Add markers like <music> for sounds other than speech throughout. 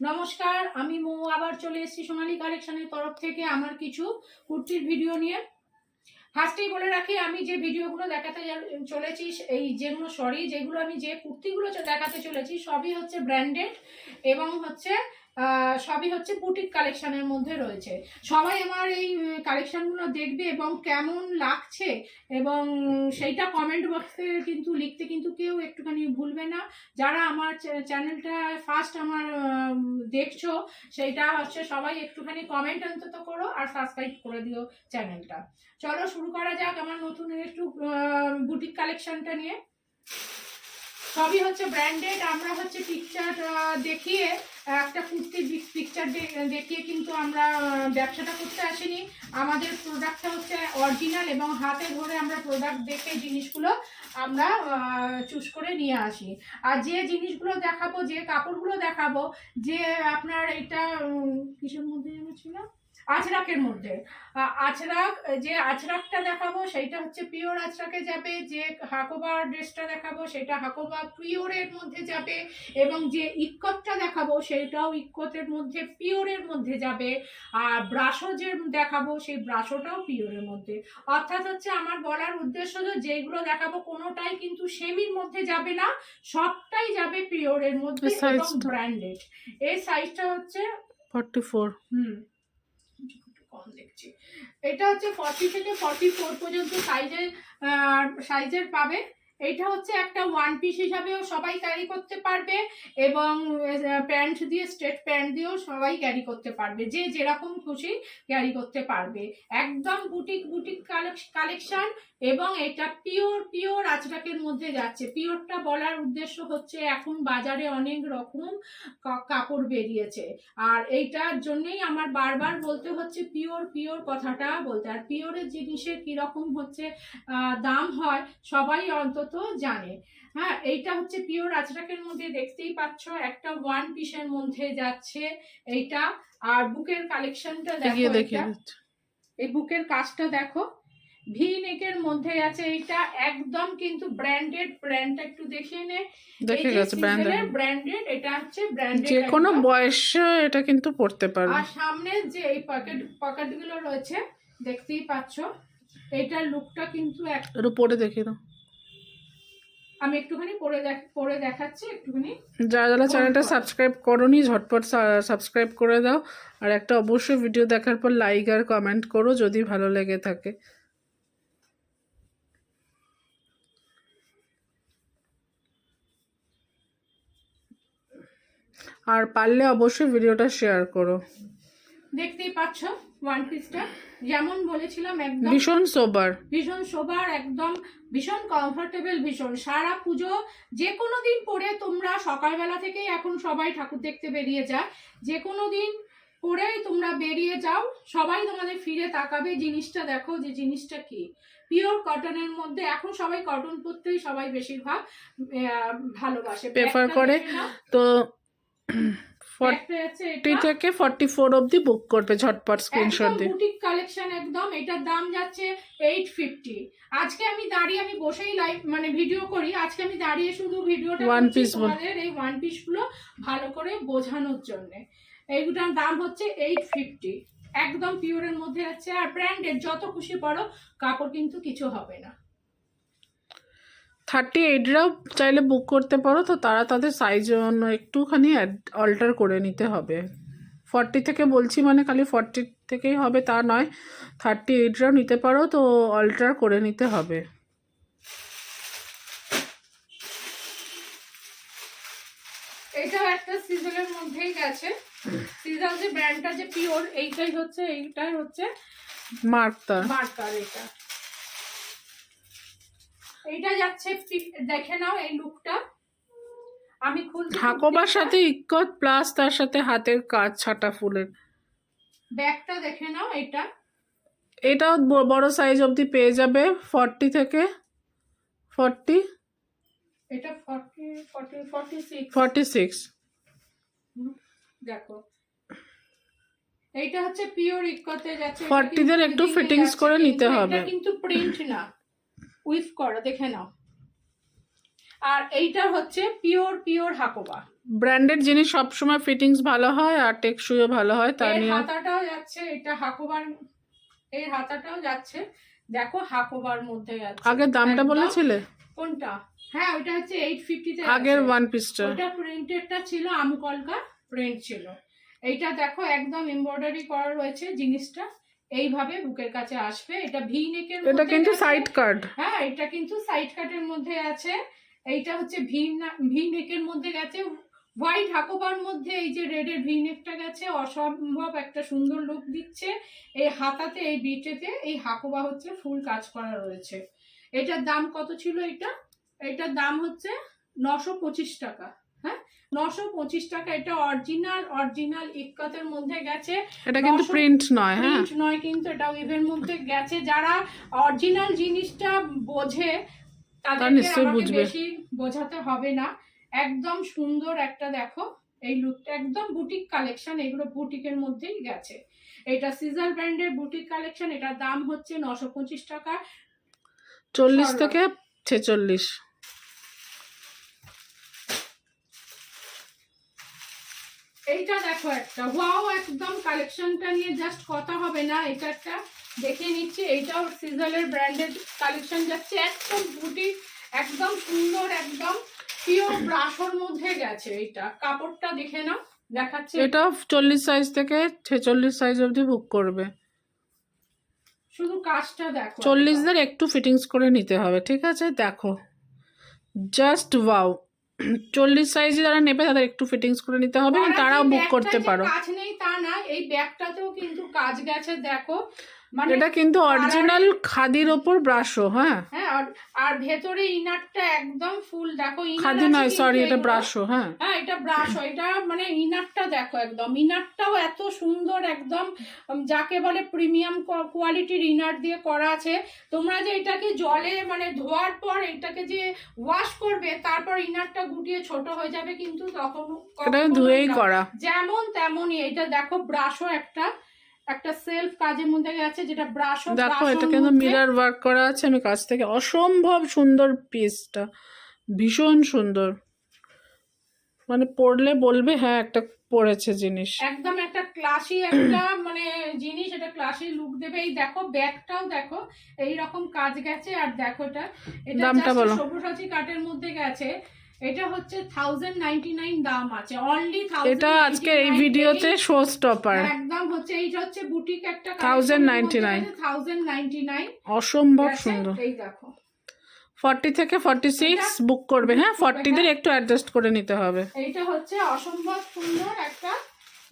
নমস্কার, আমি মৌ। আবার চলে এসেছি সোনালী কালেকশনের তরফ থেকে আমার কিছু কুর্তির ভিডিও নিয়ে। ফার্স্টেই বলে রাখি, আমি যে ভিডিওগুলো দেখাতে চলেছি এই যেগুলো সরি যেগুলো আমি যে কুর্তিগুলো দেখাতে চলেছি, সবই হচ্ছে ব্র্যান্ডেড এবং হচ্ছে সবই হচ্ছে বুটিক কালেকশনের মধ্যে রয়েছে। সবাই আমার এই কালেকশনগুলো দেখবে এবং কেমন লাগছে এবং সেইটা কমেন্ট বক্সে কিন্তু লিখতে কিন্তু কেউ একটুখানি ভুলবে না। যারা আমার চ্যানেলটা ফার্স্ট আমার দেখছ, সেইটা হচ্ছে সবাই একটুখানি কমেন্ট অন্তত করো আর সাবস্ক্রাইব করে দিও চ্যানেলটা চলো শুরু করা যাক আমার নতুন একটু বুটিক কালেকশনটা নিয়ে। সবই হচ্ছে ব্র্যান্ডেড আমরা হচ্ছে পিকচার দেখিয়ে একটা কুর্তির পিকচার দেখিয়ে কিন্তু আমরা ব্যবসাটা করতে আসিনি। আমাদের প্রোডাক্টটা হচ্ছে অরিজিনাল এবং হাতে ধরে আমরা প্রোডাক্ট দেখে জিনিসগুলো আমরা চুজ করে নিয়ে আসি। আর যে জিনিসগুলো দেখাবো, যে কাপড়গুলো দেখাবো, যে আপনার এটা কিসের মধ্যে? ছিল আজরাকের মধ্যে। আ- আজরাক যে আজরাকটা দেখাবো সেইটা হচ্ছে পিওর আজরাকে যাবে যে হাকোবা ড্রেসটা দেখাবো সেটা হাকোবা পিওরের মধ্যে যাবে এবং যে ইক্কতটা দেখাবো সেটাও ইক্কতের মধ্যে পিওরের মধ্যে যাবে। আর ব্রাশো যে দেখাবো সেই ব্রাশোটাও পিওরের মধ্যে। অর্থাৎ হচ্ছে আমার বলার উদ্দেশ্য যে যেগুলো দেখাবো কোনোটাই কিন্তু সেমির মধ্যে যাবে না সবটাই যাবে পিওরের মধ্যে এবং ব্র্যান্ডেড। এই সাইজটা হচ্ছে এটা হচ্ছে ফর্টি থেকে ফর্টি ফোর পর্যন্ত সাইজের সাইজের পাবে। এটা হচ্ছে একটা ওয়ান পিস হিসাবেও সবাই ক্যারি করতে পারবে এবং প্যান্ট দিয়ে স্ট্রেট প্যান্ট দিয়েও সবাই ক্যারি করতে পারবে। যে যেরকম খুশি ক্যারি করতে পারবে। একদম বুটিক বুটিক কালেকশন এবং এটা পিওর পিওর আজরাকের মধ্যে যাচ্ছে। পিওরটা বলার উদ্দেশ্য হচ্ছে এখন বাজারে অনেক রকম কাপড় বেরিয়েছে। আর এইটার জন্যই আমার বারবার বলতে হচ্ছে পিওর পিওর কথাটা বলতে। আর পিওরের জিনিসের কীরকম হচ্ছে দাম হয় সবাই অন্তত জানে। হ্যাঁ এইটা হচ্ছে পিওর আজরাকের মধ্যে দেখতেই পাচ্ছ একটা ওয়ান পিসের মধ্যে যাচ্ছে এইটা। আর বুকের কালেকশনটা দেখো। এই বুকের কাজটা দেখো। ভি নেকের মধ্যে আছে এটা একদম কিন্তু ব্র্যান্ডেড ব্র্যান্ডটা একটু দেখিয়ে নে। দেখে গেছে ব্র্যান্ড ব্র্যান্ডেড এটা হচ্ছে ব্র্যান্ডেড যে কোনো বয়সে এটা কিন্তু পড়তে পারবে আর সামনে যে এই পকেটগুলো রয়েছে দেখতেই পাচ্ছ এটার লুকটা কিন্তু এক- এর উপরে দেখিয়ে দাও। আমি একটুখানি পরে দেখ পরে দেখাচ্ছি একটুখানি। যারা যারা চ্যানেলটা সাবস্ক্রাইব করোনি ঝটপট সাবস্ক্রাইব করে দাও। আর একটা অবশ্যই ভিডিও দেখার পর লাইক আর কমেন্ট করো যদি ভালো লেগে থাকে। আর পারলে অবশ্যই ভিডিওটা শেয়ার করো। দেখতেই পাচ্ছ ওয়ান পিসটা যেমন বলেছিলাম একদম ভীষণ সোবার ভীষণ সোবার একদম ভীষণ কমফোর্টেবল ভীষণ। সারা পুজো যে কোনো দিন পরে তোমরা সকালবেলা থেকেই এখন সবাই ঠাকুর দেখতে বেরিয়ে যায় যে কোনো দিন পরেই তোমরা বেরিয়ে যাও সবাই তোমাদের ফিরে তাকাবে। জিনিসটা দেখো যে জিনিসটা কি? পিওর কটনের মধ্যে এখন সবাই কটন পরতেই সবাই বেশিরভাগ ভালোবাসে। প্রেফার করে। তো ফর্টি। থেকে ফর্টি ফোর অবধি বুক করবে ঝটপট স্ক্রিনশট দিয়ে। বুটিক কালেকশন একদম এটার দাম যাচ্ছে এইট ফিফটি আজকে আমি দাঁড়িয়ে আমি বসেই লাইভ মানে ভিডিও করি আজকে আমি দাঁড়িয়ে শুধু ভিডিওটা করছি piece তোমাদের এই ওয়ান পিসগুলো ভালো করে বোঝানোর জন্য। এইগুলোর দাম হচ্ছে এইট ফিফটি একদম পিওরের মধ্যে আছে আর ব্র্যান্ডেড যত খুশি পড়ো কাপড় কিন্তু কিছু হবে না। থার্টি এইটরাও চাইলে বুক করতে পারো তো তারা তাদের সাইজ জন্য একটুখানি অল্টার করে নিতে হবে। ফর্টি থেকে বলছি মানে খালি ফর্টি থেকেই হবে তা নয় থার্টি এইটরাও নিতে পারো তো অল্টার করে নিতে হবে। এটাও একটা সিজনের মধ্যেই গেছে। সিজন যে ব্র্যান্ডটা যে পিওর এইটাই হচ্ছে এইটাই হচ্ছে মার্ক তার মার্কার এটা। এইটা যাচ্ছে দেখে নাও এই লুকটা আমি খুলছি। হাকোবার সাথে ইক্কত প্লাস তার সাথে হাতের কাজ ছাটা ফুলের। ব্যাগটা দেখে নাও এটা। এটাও বড় সাইজ অবধি পেয়ে যাবে ফর্টি থেকে। ফর্টি এটা forty forty forty six forty six দেখো। এইটা হচ্ছে পিওর ইকতে যাচ্ছে। এটা 40 দের কিন্তু একটু যাচ্ছে, করে নিতে হবে। কিন্তু প্রিন্ট না। উইথ করা দেখে নাও। আর এইটা হচ্ছে পিওর পিওর হাকোবা। ব্র্যান্ডেড জিনিস সবসময় ফিটিংস ভালো হয় আর টেকসইও ভালো হয় তা এর নিয়ে হাতাটাও যাচ্ছে এটা হাকোবার এর হাতাটাও যাচ্ছে। দেখো হাকোবার মধ্যে যাচ্ছে। আগের দামটা বলেছিলে? কোনটা? হ্যাঁ ওটা হচ্ছে এইট ফিফটিতে আগের ওয়ান পিসটা ওটা প্রিন্টেডটা ছিল আমকলকা প্রিন্ট ছিল। এইটা দেখো একদম এমব্রয়ডারি করা রয়েছে জিনিসটা। এইভাবে বুকের কাছে আসবে। এটা ভি নেকের এটা কিন্তু সাইড কার্ড হ্যাঁ এটা কিন্তু সাইড কাটের মধ্যে আছে। এইটা হচ্ছে ভি ভি নেকের মধ্যে গেছে। হোয়াইট হাকোবার মধ্যে এই যে রেডের ভি নেকটা গেছে অসম্ভব একটা সুন্দর লুক দিচ্ছে। এই হাতাতে এই বিটেতে এই হাকোবা হচ্ছে ফুল কাজ করা রয়েছে। এটার দাম কত ছিল এটা? এটার দাম হচ্ছে নশো পঁচিশ টাকা। নশো পঁচিশ টাকা। এটা অরিজিনাল অরিজিনাল ইক্কাতের মধ্যে গেছে। এটা কিন্তু প্রিন্ট নয় হ্যাঁ। নয় কিন্তু এটা ওয়েভের মধ্যে গেছে। যারা অরিজিনাল জিনিসটা বোঝে তাদেরকে আমাকে। বেশি বোঝাতে হবে না। একদম সুন্দর একটা দেখো এই লুকটা একদম বুটিক কালেকশন এগুলো বুটিকের মধ্যেই গেছে। এটা সিজার ব্র্যান্ডের বুটিক কালেকশন এটার দাম হচ্ছে নশো পঁচিশ টাকা। চল্লিশ থেকে ছেচল্লিশ। এইটা দেখো একটা। ওয়াও একদম কালেকশনটা নিয়ে জাস্ট কথা হবে না। এটা একটা দেখে নিচ্ছি। এইটাও সিজলের ব্র্যান্ডেড কালেকশন যাচ্ছে। একদম বুটি একদম সুন্দর একদম পিওর ব্রাশর মধ্যে গেছে এইটা। কাপড়টা দেখে নাও দেখাচ্ছে। এটা চল্লিশ সাইজ থেকে ছেচল্লিশ সাইজ অবধি বুক করবে। শুধু কাজটা দেখো। চল্লিশদের একটু ফিটিংস করে নিতে হবে ঠিক আছে? দেখো। জাস্ট ওয়াও চল্লিশ সাইজে যারা নেবে তাদের একটু ফিটিংস করে নিতে হবে এবং তারাও বুক করতে পারো। কাজ নেই তা না এই ব্যাগটাতেও কিন্তু কাজ গেছে দেখো। মানে এটা কিন্তু অরিজিনাল খাদির ওপর ব্রাশও হ্যাঁ। হ্যাঁ আর- ভেতরে ইনারটা একদম ফুল দেখো খাদি নয় সরি এটা ব্রাশও হ্যাঁ। হ্যাঁ এটা ব্রাশ এটা মানে ইনারটা দেখো একদম। ইনারটাও এত সুন্দর একদম যাকে বলে প্রিমিয়াম কোয়ালিটির ইনার দিয়ে করা আছে। তোমরা যে এটাকে জলে মানে ধোয়ার পর এটাকে যে ওয়াশ করবে তারপর ইনারটা গুটিয়ে ছোট হয়ে যাবে কিন্তু তখন এটা ধুয়েই করা। যেমন তেমনই এটা দেখো ব্রাশও একটা। একটা সেলফ কাজের মধ্যে গেছে যেটা ব্রাশও দেখো এটা কিন্তু মিরার ওয়ার্ক করা আছে আমি কাছ থেকে অসম্ভব সুন্দর পিসটা ভীষণ সুন্দর। মানে পড়লে বলবে হ্যাঁ একটা পড়েছে জিনিস। একদম একটা ক্লাসি একটা <clears throat> মানে জিনিস এটা ক্লাসি লুক দেবে। এই দেখো ব্যাগটাও দেখো এই রকম কাজ গেছে আর দেখো এটা এটা দামটা বলো। সব্যসাচী কাটের মধ্যে গেছে। এটা হচ্ছে থাউজেন্ড নাইনটি নাইন দাম আছে অনলি এটা আজকে এই ভিডিওতে শো স্টপার একদম হচ্ছে এইটা হচ্ছে বুটিক একটা 1099 থাউজেন্ড নাইনটি নাইন অসম্ভব সুন্দর। এই দেখো। ফর্টি থেকে ফর্টি সিক্স এটা- বুক করবে হ্যাঁ? book করবে, ফর্টিদের হ্যাঁ। একটু অ্যাডজাস্ট করে নিতে হবে। এইটা হচ্ছে অসম্ভব সুন্দর একটা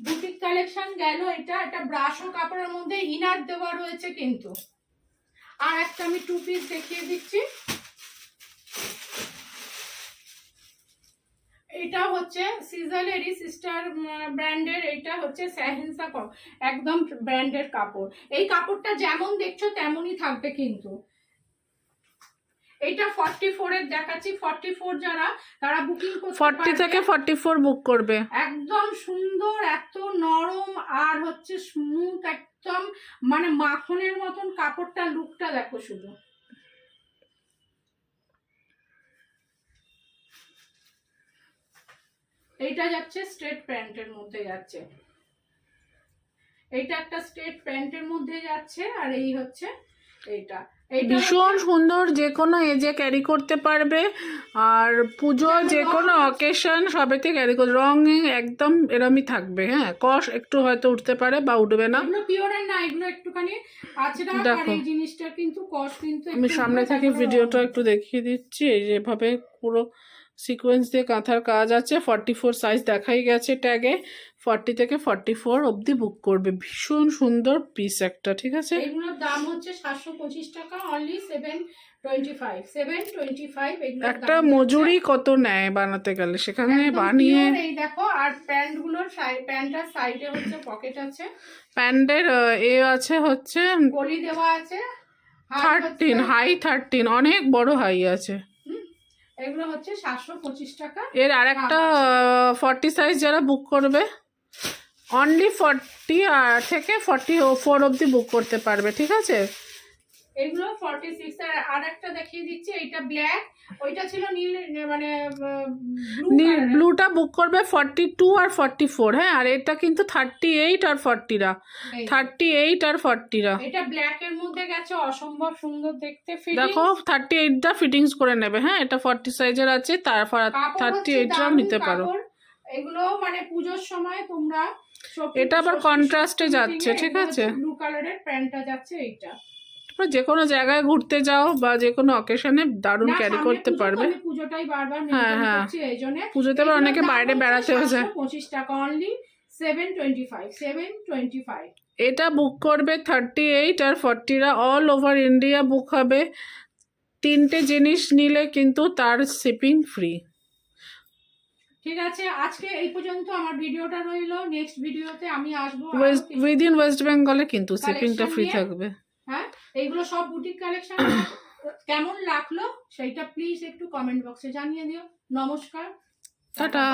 বুটিক কালেকশন গেল এটা। একটা ব্রাশ ও কাপড়ের মধ্যে ইনার দেওয়া রয়েছে কিন্তু। আর একটা আমি টু পিস দেখিয়ে দিচ্ছি। এটা হচ্ছে সিজালেরই সিস্টার ব্র্যান্ডের এটা হচ্ছে স্যাহেন্সা একদম ব্র্যান্ডের কাপড়। এই কাপড়টা যেমন দেখছ তেমনই থাকবে কিন্তু। এটা ফর্টি ফোর এর দেখাচ্ছি ফর্টি ফোর যারা তারা বুকিং করতে ফর্টি পারবে। থেকে ফর্টি ফোর বুক করবে। একদম সুন্দর এত নরম আর হচ্ছে স্মুথ একদম মানে মাখনের মতন কাপড়টা লুকটা দেখো শুধু। এইটা যাচ্ছে স্ট্রেট প্যান্টের মধ্যে যাচ্ছে। এইটা একটা স্ট্রেট প্যান্টের মধ্যে যাচ্ছে আর এই হচ্ছে এইটা। ভীষণ সুন্দর যে কোনো এজে ক্যারি করতে পারবে আর পুজো যে কোনো অকেশন সবেতে ক্যারি করতে রং একদম এরমই থাকবে হ্যাঁ। কষ একটু হয়তো উঠতে পারে বা উঠবে না। এগুলো পিওরের না এগুলো একটুখানি আর। এই জিনিসটা কিন্তু কস্ট কিন্তু আমি সামনে থেকে ভিডিওটা একটু দেখিয়ে দিচ্ছি এই যে পুরো সিকোয়েন্স দিয়ে কাঁথার কাজ আছে ফর্টি ফোর সাইজ দেখাই গেছে ট্যাগে ফর্টি থেকে ফর্টি ফোর অবধি বুক করবে। ভীষণ সুন্দর পিস একটা ঠিক আছে? এগুলোর দাম হচ্ছে সাতশো পঁচিশ টাকা অনলি সেভেন একটা মজুরি কত নেয় বানাতে গেলে? সেখানে বানিয়ে এই দেখো আর প্যান্টগুলোর প্যান্টটার সাইডে হচ্ছে পকেট আছে। প্যান্টের এ আছে হচ্ছে গলি দেওয়া আছে। থার্টিন হাই থার্টিন অনেক বড় হাই আছে। এগুলো হচ্ছে সাতশো পঁচিশ টাকা। এর আরেকটা ফর্টি সাইজ যারা বুক করবে অনলি ফর্টি থেকে ফর্টি ফোর অবধি বুক করতে পারবে ঠিক আছে? এগুলো ফর্টি সিক্স আর আর একটা দেখিয়ে দিচ্ছি এইটা ব্ল্যাক ওইটা ছিল নীল মানে ব্লু ব্লুটা বুক করবে ফর্টি টু আর ফর্টি ফোর হ্যাঁ আর এটা কিন্তু থার্টি এইট আর ফর্টিরা থার্টি এইট আর ফর্টিরা এটা ব্ল্যাক এর মধ্যে গেছে অসম্ভব সুন্দর দেখতে দেখো থার্টি এইটটা ফিটিংস করে নেবে হ্যাঁ এটা ফর্টি সাইজের আছে তারপর থার্টি এইটটাও নিতে পারো। এগুলো মানে পুজোর সময় তোমরা এটা আবার কন্ট্রাস্টে যাচ্ছে ঠিক আছে? ব্লু কালারের প্যান্টটা যাচ্ছে এইটা। যে কোনো জায়গায় ঘুরতে যাও বা যে কোনো অকেশনে দারুণ ক্যারি করতে পারবে। পুজোটাই বারবার হ্যাঁ, হ্যাঁ। পুজোতে আবার অনেকে বাইরে বেড়াতেও যায়। পঁচিশ টাকা only seven twenty five seven twenty five এটা বুক করবে থার্টি এইট আর ফর্টিরা অল ওভার ইন্ডিয়া বুক হবে। তিনটে জিনিস নিলে কিন্তু তার শিপিং ফ্রি ঠিক আছে আজকে এই পর্যন্ত আমার ভিডিওটা রইল। নেক্সট ভিডিওতে আমি আসব উইদিন ওয়েস্ট বেঙ্গলে কিন্তু শিপিংটা ফ্রি থাকবে। হ্যাঁ? এইগুলো সব বুটিক কালেকশন কেমন লাগল? সেইটা প্লিজ একটু কমেন্ট বক্সে জানিয়ে দিও। নমস্কার। টাটা।